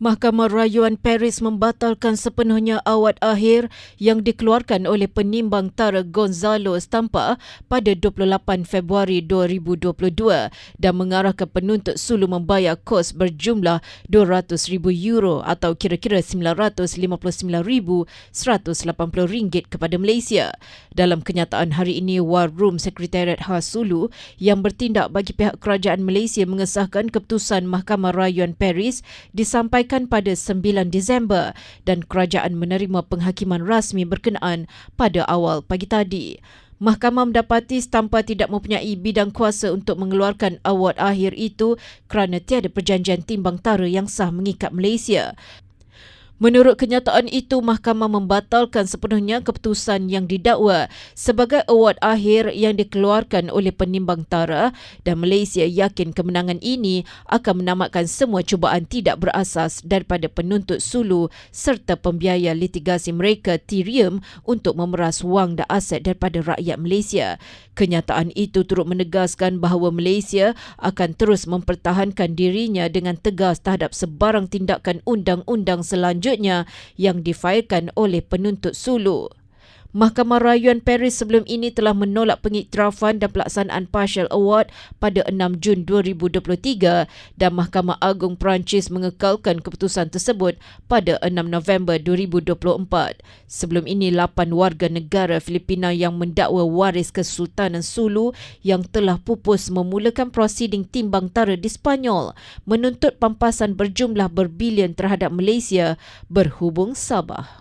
Mahkamah Rayuan Paris membatalkan sepenuhnya awad akhir yang dikeluarkan oleh penimbang Tara Gonzalo Stampa pada 28 Februari 2022 dan mengarahkan penuntut sulu membayar kos berjumlah 200,000 euro atau kira-kira 959,180 ringgit kepada Malaysia. Dalam kenyataan hari ini, War Room Sekretariat Khas Sulu yang bertindak bagi pihak kerajaan Malaysia mengesahkan keputusan Mahkamah Rayuan Paris disampaikan disampaikan pada 9 Disember dan kerajaan menerima penghakiman rasmi berkenaan pada awal pagi tadi. Mahkamah mendapati Stampa tidak mempunyai bidang kuasa untuk mengeluarkan award akhir itu kerana tiada perjanjian timbang tara yang sah mengikat Malaysia. Menurut kenyataan itu, mahkamah membatalkan sepenuhnya keputusan yang didakwa sebagai award akhir yang dikeluarkan oleh penimbang tara dan Malaysia yakin kemenangan ini akan menamatkan semua cubaan tidak berasas daripada penuntut sulu serta pembiaya litigasi mereka Tirium untuk memeras wang dan aset daripada rakyat Malaysia. Kenyataan itu turut menegaskan bahawa Malaysia akan terus mempertahankan dirinya dengan tegas terhadap sebarang tindakan undang-undang selanjutnya selanjutnya yang difailkan oleh penuntut sulu. Mahkamah Rayuan Paris sebelum ini telah menolak pengiktirafan dan pelaksanaan Partial Award pada 6 Jun 2023 dan Mahkamah Agung Perancis mengekalkan keputusan tersebut pada 6 November 2024. Sebelum ini, 8 warga negara Filipina yang mendakwa waris Kesultanan Sulu yang telah pupus memulakan prosiding timbang tara di Spanyol menuntut pampasan berjumlah berbilion terhadap Malaysia berhubung Sabah.